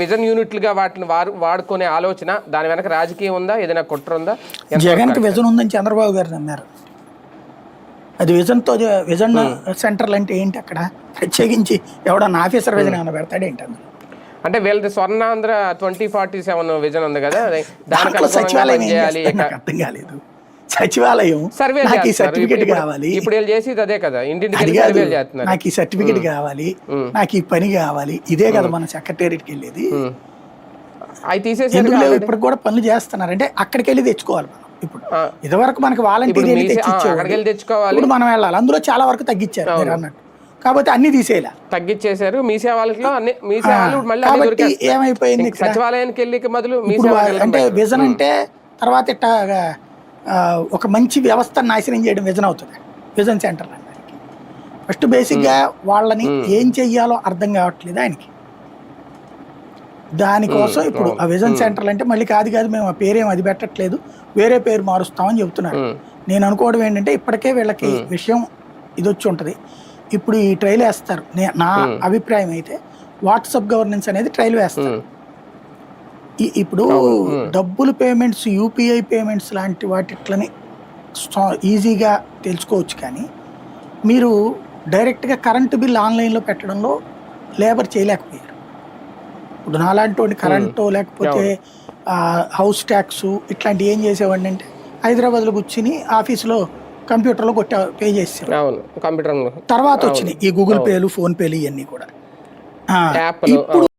Vision యూనిట్లుగా వాటిని వారు వాడుకునే ఆలోచన దాని వెనక రాజకీయం ఉందా? ఏదైనా కుట్ర ఉందా? జగన్కి విజన్ ఉందని చంద్రబాబు గారు నమ్మారు. అది విజన్తో విజన్ సెంటర్లు అంటే ఏంటి అక్కడ? ప్రత్యేకించి ఎవడన్నా ఆఫీసర్ విజన్ ఏమైనా పెడతాడు ఏంటి అందులో అంటే వీళ్ళది Swarnandhra twenty forty seven vision ఉంది కదా. దానికి సచివాలయం నాకు అర్థం కాలేదు. సచివాలయం నాకు ఈ సర్టిఫికెట్ కావాలి. ఇప్పుడు చేసేది అదే కదా. నాకు ఈ సర్టిఫికెట్ కావాలి. నాకు ఈ పని కావాలి. ఇదే కదా మన సెక్రటేరియట్కి వెళ్ళేది. అవి తీసేసారు ఇప్పటికి కూడా పనులు చేస్తున్నారు. అంటే అక్కడికి వెళ్ళి తెచ్చుకోవాలి మనం ఇప్పుడు. ఇదివరకు మనకి వాలంటీర్ అక్కడికి వెళ్ళి తెచ్చుకోవాలి. ఇప్పుడు మనం వెళ్ళాలి. అందులో చాలా వరకు తగ్గించారు. మీరు అన్నట్టు. కాబట్టి అన్ని తీసేయాలి. తగ్గించేశారు. మీ సేవలకి అన్ని మీ సేవలు మళ్ళీ. ఏమైపోయింది సచివాలయానికి వెళ్ళి బదులు మీ ఇప్పుడు అంటే విజన్ అంటే తర్వాత ఇట్ట ఆ, ఒక మంచి వ్యవస్థను నాశనం చేయడం విజన్ అవుతుంది. విజన్ సెంటర్ ఫస్ట్ బేసిక్గా వాళ్ళని ఏం చెయ్యాలో అర్థం కావట్లేదు ఆయనకి. దానికోసం ఇప్పుడు ఆ విజన్ సెంటర్లు అంటే మళ్ళీ కాదు కాదు మేము ఆ పేరేం అది పెట్టట్లేదు. వేరే పేరు మారుస్తామని చెప్తున్నారు. ఉమ్. నేను అనుకోవడం ఏంటంటే ఇప్పటికే వీళ్ళకి విషయం ఇది వచ్చి ఉంటుంది. ఇప్పుడు ఈ ట్రైల్ వేస్తారు. నే- నా అభిప్రాయం అయితే వాట్సాప్ గవర్నెన్స్ అనేది ట్రైల్ వేస్తారు. ఇప్పుడు డబ్బులు పేమెంట్స్ యూపీఐ పేమెంట్స్ లాంటి వాటిట్లని ఈజీగా తెలుసుకోవచ్చు కానీ మీరు డైరెక్ట్గా కరెంటు బిల్ ఆన్లైన్లో పెట్టడంలో లేబర్ చేయలేకపోయారు. ఇప్పుడు నాలాంటి వాడిని కరెంటు లేకపోతే హౌస్ ట్యాక్స్ ఇట్లాంటివి ఏం చేసేవాడిని అంటే హైదరాబాద్లో కూర్చుని ఆఫీస్లో కంప్యూటర్లో కొట్టా పే చేసేవాడు. అవును. కంప్యూటర్ తర్వాత వచ్చినాయి. ఈ గూగుల్ పేలు ఫోన్ పేలు ఇవన్నీ కూడా. ఇప్పుడు